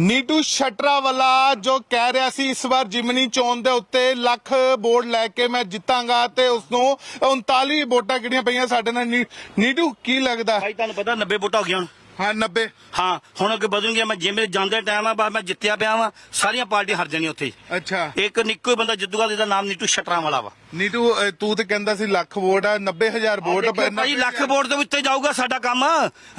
ਨੀਟੂ ਸ਼ਟਰਾ ਵਾਲਾ ਜੋ ਕਹਿ ਰਿਹਾ ਸੀ, ਇਸ ਵਾਰ ਜਿਮਨੀ ਚੋਣ ਦੇ ਉੱਤੇ ਲੱਖ ਵੋਟ ਲੈ ਕੇ ਮੈਂ ਜਿੱਤਾਂਗਾ ਤੇ ਉਸ ਨੂੰ 39 ਵੋਟਾਂ ਕਿਹੜੀਆਂ ਪਈਆਂ ਸਾਡੇ ਨਾਲ। ਨੀ- ਨੀਟੂ, ਕੀ ਲੱਗਦਾ? ਭਾਈ, ਤੁਹਾਨੂੰ ਪਤਾ 90 ਵੋਟਾਂ ਹੋ ਗਈਆਂ ਹਾਂ 90 ਹਾਂ ਹੁਣ ਅੱਗੇ ਵਧਣਗੀਆਂ ਮੈਂ ਜਿਵੇਂ ਜਾਂਦੇ ਟਾਈਮ ਆ ਬਸ ਮੈਂ ਜਿੱਤਿਆ ਪਿਆ ਵਾਂ ਸਾਰੀਆਂ ਪਾਰਟੀਆਂ ਹਾਰ ਜਾਣੀਆਂ ਉੱਥੇ। ਅੱਛਾ। ਇੱਕ ਨਿੱਕੋ ਹੀ ਬੰਦਾ ਜਿੱਤੂਗਾ ਜਿਹਦਾ ਨਾਮ ਨੀਟੂ ਸ਼ਟਰਾਂ ਵਾਲਾ ਵਾ। ਨੀਟੂ ਅਹ, ਤੂੰ ਤੇ ਕਹਿੰਦਾ ਸੀ ਲੱਖ ਵੋਟ ਆ 90000 ਵੋਟ ਦੇਖਿਓ ਭਾਈ ਲੱਖ ਵੋਟ ਦੇ ਉੱਤੇ ਜਾਊਗਾ ਸਾਡਾ ਕੰਮ।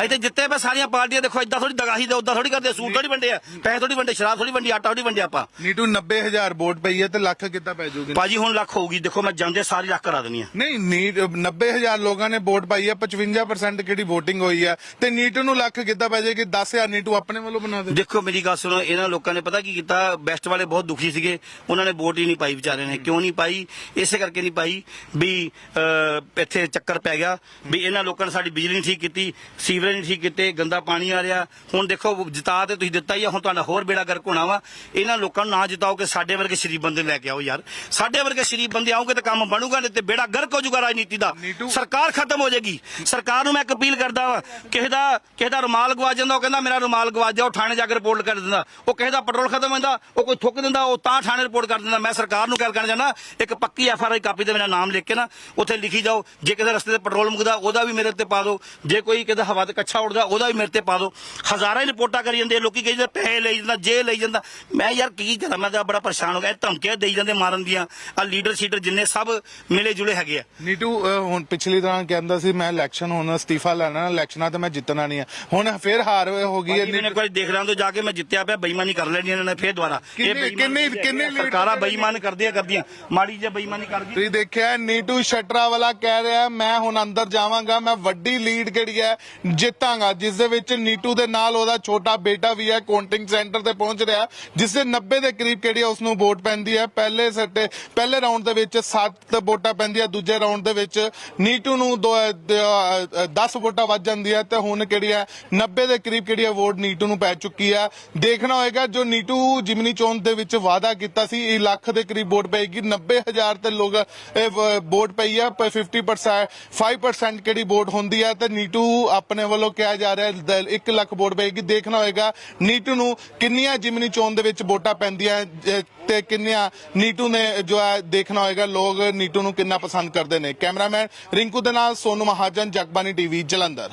ਇੱਥੇ ਜਿੱਤੇ ਪਏ ਸਾਰੀਆਂ ਪਾਰਟੀਆਂ ਦੇਖੋ ਇਦਾਂ ਥੋੜੀ ਦਗਾਹੀ ਦੇ ਉਦਾਂ ਥੋੜੀ ਕਰਦੇ ਸੂਟ ਥੋੜੀ ਵੰਡੇ ਆ ਪੈਸੇ ਥੋੜੀ ਵੰਡੇ ਸ਼ਰਾਬ ਥੋੜੀ ਵੰਡੀ ਆਟਾ ਥੋੜੀ ਵੰਡਿਆ ਆਪਾਂ। ਨੀਟੂ 90000 ਵੋਟ ਪਈ ਹੈ ਤੇ ਲੱਖ ਕਿੱਦਾਂ ਪੈ ਜੂਗੀ ਭਾਜੀ ਹੁਣ ਲੱਖ ਹੋਊਗੀ ਦੇਖੋ ਮੈਂ ਜਾਂਦੇ ਸਾਰੀ ਲੱਖ ਕਰਾ ਦੇਣੀ ਆ। ਨਹੀਂ ਨੀਟ 90000 ਲੋਕਾਂ ਨੇ ਵੋਟ ਪਾਈ ਹੈ 55% ਕਿਹੜੀ VOTING ਹੋਈ ਹੈ ਤੇ ਨੀਟੂ ਨੂੰ ਲੱਖ ਕਿੱਦਾਂ ਪੈ ਜਾਏਗੀ 10000 ਨੀਟੂ ਆਪਣੇ ਵੱਲੋਂ ਬਣਾ ਦੇ। ਦੇਖੋ ਮੇਰੀ ਗੱਲ ਸੁਣੋ ਇਹਨਾਂ ਲੋਕਾਂ ਨੇ ਪਤਾ ਕੀ ਕੀਤਾ? ਬੈਸਟ ਵਾਲੇ ਬਹੁਤ ਦੁਖੀ ਸੀਗੇ। ਉਹਨਾਂ ਨੇ ਵੋਟ ਹੀ ਨਹੀਂ ਪਾਈ ਵਿਚਾਰੇ ਨੇ। ਕਿਉਂ ਨਹੀਂ ਪਾਈ? ਇਸੇ ਕਰਕੇ ਨਹੀਂ ਪਾਈ ਵੀ ਅਹ, ਇੱਥੇ ਚੱਕਰ ਪੈ ਗਿਆ ਵੀ ਇਹਨਾਂ ਲੋਕਾਂ ਨੇ ਸਾਡੀ ਬਿਜਲੀ ਨਹੀਂ ਠੀਕ ਕੀਤੀ ਸੀਵਰੇਜ ਨਹੀਂ ਠੀਕ ਕੀਤੇ ਗੰਦਾ ਪਾਣੀ ਆ ਰਿਹਾ। ਹੁਣ ਦੇਖੋ ਜਿਤਾ ਤੇ ਤੁਸੀਂ ਦਿੱਤਾ ਹੀ ਆ ਹੁਣ ਤੁਹਾਡਾ ਹੋਰ ਬੇੜਾ ਗਰਕ ਹੋਣਾ ਵਾ। ਇਹਨਾਂ ਲੋਕਾਂ ਨੂੰ ਨਾ ਜਿਤਾਓ ਕਿ ਸਾਡੇ ਵਰਗੇ ਸ਼ਰੀਫ ਬੰਦੇ ਲੈ ਕੇ ਆਓ ਯਾਰ। ਸਾਡੇ ਵਰਗੇ ਸ਼ਰੀਫ ਬੰਦੇ ਆਓਗੇ ਤਾਂ ਕੰਮ ਬਣੂਗਾ ਨਹੀਂ ਤੇ ਬੇੜਾ ਗਰਕ ਹੋ ਜਾਊਗਾ ਰਾਜਨੀਤੀ ਦਾ। ਨੀਟੂ- ਸਰਕਾਰ ਖਤਮ ਹੋ ਜਾਏਗੀ। ਸਰਕਾਰ ਨੂੰ ਮੈਂ ਇੱਕ ਅਪੀਲ ਕਰਦਾ ਵਾਂ ਕਿਸੇ ਦਾ ਕਿਸੇ ਦਾ ਰੁਮਾਲ ਗਵਾ ਜਾਂਦਾ, ਉਹ ਕਹਿੰਦਾ ਮੇਰਾ ਰੁਮਾਲ ਗਵਾ ਦਿਓ, ਥਾਣੇ ਜਾ ਕੇ ਰਿਪੋਰਟ ਕਰ ਦਿੰਦਾ। ਉਹ ਕਿਸੇ ਦਾ ਪੈਟਰੋਲ ਖਤਮ ਹੁੰਦਾ, ਉਹ ਕੋਈ ਥੁੱਕ ਦਿੰਦਾ, ਉਹ ਤਾਂ ਥਾਣੇ ਰਿਪੋਰਟ ਕਰ ਦਿੰਦਾ। ਮੈਂ ਸਰਕਾਰ ਨੂੰ ਕਹਿ ਕਰਨਾ ਚਾਹੁੰਦਾ ਇੱਕ ਪੱਕੀ ਐਫ ਆਰ ਆਈ ਕਾਪੀ ਤੇ ਮੇਰਾ ਨਾਮ ਲਿਖ ਕੇ ਨਾ, ਉੱਥੇ ਲਿਖੀ ਜਾਓ, ਜੇ ਕਿਸੇ ਰਸਤੇ ਤੇ ਪੈਟਰੋਲ ਮੁਕਦਾ, ਉਹਦਾ ਵੀ ਮੇਰੇ ਤੇ ਪਾ ਦਿਓ। ਜੇ ਕੋਈ ਕਿਸੇ ਹਵਾ ਤੇ ਕੱਛਾ ਉੜਦਾ ਉਹਦਾ ਵੀ ਮੇਰੇ ਤੇ ਪਾ ਦਿਓ। ਹਜ਼ਾਰਾਂ ਹੀ ਰਿਪੋਰਟਾਂ ਕਰੀ ਜਾਂਦੇ ਲੋਕੀ ਕਹੀ ਜਾਂਦੇ ਪੈਸੇ ਲਈ ਜਾਂਦਾ, ਜੇ ਲਈ ਜਾਂਦਾ। ਮੈਂ ਯਾਰ ਕੀ ਕਰਾਂ, ਮੈਂ ਤਾਂ ਬੜਾ ਪਰੇਸ਼ਾਨ ਹੋ ਗਿਆ। ਧਮਕੀਆਂ ਦੇਈ ਜਾਂਦੇ ਮਾਰਨ ਦੀਆਂ। ਆ ਲੀਡਰ ਸ਼ੀਡਰ ਜਿੰਨੇ ਸਭ ਮਿਲੇ ਜੁਲੇ ਹੈਗੇ ਆ। ਨੀਟੂ ਹੁਣ ਪਿਛਲੀ ਤਰ੍ਹਾਂ ਕਹਿੰਦਾ ਸੀ, ਮੈਂ ਇਲੈਕਸ਼ਨ ਹੁਣ ਅਸਤੀਫਾ ਲੈਣਾ ਇਲੈਕਸ਼ਨਾਂ ਤੇ ਮੈਂ ਜਿੱਤਣਾ ਨਹੀਂ ਆ। ਹੁਣ ਫਿਰ ਹਾਰ ਹੋ ਗਈ ਹੈ ਮੈਨੂੰ ਇੱਕ ਵਾਰੀ ਦੇਖ ਰਾਂ ਤੋਂ ਜਾ ਕੇ ਮੈਂ ਜਿੱਤਿਆ ਪਿਆ ਬੇਈਮਾਨੀ ਕਰ ਲੈਣੀ ਇਹਨਾਂ ਨੇ ਫੇਰ ਦੁਬਾਰਾ। ਕਿੰਨੇ- ਬੇਈਮਾਨੀ ਕਿੰਨੇ- ਹੈਗੀ। ਆ। ਕਿੰਨੇ ਲੀਡਰ ਸਰਕਾਰਾਂ ਬੇਈਮਾਨ ਕਰਦੀਆਂ ਕਰਦੀਆਂ ਮਾੜੀ ਜਿਹੀ ਬੇਈਮਾਨੀ ਕਰਦੀ ਤੁਸੀਂ ਦੇਖਿਆ ਨੀਟੂ ਸ਼ਟਰਾ ਵਾਲਾ ਕਹਿ ਰਿਹਾ ਮੈਂ ਹੁਣ ਅੰਦਰ ਜਾਵਾਂਗਾ ਮੈਂ ਵੱਡੀ ਲੀਡ ਕਿਹੜੀ ਹੈ ਜਿੱਤਾਂਗਾ ਜਿਸ ਦੇ ਵਿੱਚ ਨੀਟੂ ਦੇ ਨਾਲ ਉਹਦਾ ਛੋਟਾ ਬੇਟਾ ਵੀ ਹੈ ਕਾਊਂਟਿੰਗ ਸੈਂਟਰ ਤੇ ਪਹੁੰਚ ਰਿਹਾ ਜਿਸ ਦੇ 90 ਦੇ ਕਰੀਬ ਕਿਹੜੀ ਹੈ ਉਸ ਨੂੰ ਵੋਟ ਪੈਂਦੀ ਹੈ ਪਹਿਲੇ ਸੱਟੇ ਪਹਿਲੇ ਰਾਉਂਡ ਦੇ ਵਿੱਚ 7 ਵੋਟਾਂ ਪੈਂਦੀਆਂ ਦੂਜੇ ਰਾਉਂਡ ਦੇ ਵਿੱਚ ਨੀਟੂ ਨੂੰ 10 ਵੋਟਾਂ ਵੱਜ ਜਾਂਦੀ ਹੈ ਤੇ ਹੁਣ ਕਿਹੜੀ ਹੈ 90 ਦੇ ਕਰੀਬ ਕਿਹੜੀ ਅਵਾਰਡ ਨੀਟੂ ਨੂੰ ਪੈ ਚੁੱਕੀ ਹੈ ਦੇਖਣਾ ਹੋਏਗਾ ਜੋ ਨੀਟੂ ਜਿਮਨੀ ਚੋਣ ਦੇ ਵਿੱਚ ਵਾਅਦਾ ਕੀਤਾ ਸੀ, ਇਹ ਲੱਖ ਦੇ ਕਰੀਬ ਵੋਟ ਪਏਗੀ। 90000 ਤੇ ਲੋਕ, ਇਹ ਵੋਟ ਪਈ ਹੈ ਪਰ 50% 5% ਕਿਹੜੀ ਵੋਟ ਹੁੰਦੀ ਹੈ ਤੇ ਨੀਟੂ ਆਪਣੇ ਵੱਲੋਂ ਕਿਹਾ ਜਾ ਰਿਹਾ 1 ਲੱਖ ਵੋਟ ਪਏਗੀ। ਦੇਖਣਾ ਹੋਏਗਾ ਨੀਟੂ ਨੂੰ ਕਿੰਨੀਆਂ ਜਿਮਨੀ ਚੋਣ ਦੇ ਵਿੱਚ ਵੋਟਾਂ ਪੈਂਦੀਆਂ ਤੇ ਕਿੰਨੀਆਂ ਨੀਟੂ ਨੇ ਜੋ ਹੈ ਦੇਖਣਾ ਹੋਏਗਾ ਲੋਕ ਨੀਟੂ ਨੂੰ ਕਿੰਨਾ ਪਸੰਦ ਕਰਦੇ ਨੇ। ਕੈਮਰਾਮੈਨ ਰਿੰਕੂ ਦੇ ਨਾਲ ਸੋਨੂ ਮਹਾਜਨ ਜਗਬਾਨੀ ਟੀਵੀ, ਜਲੰਧਰ।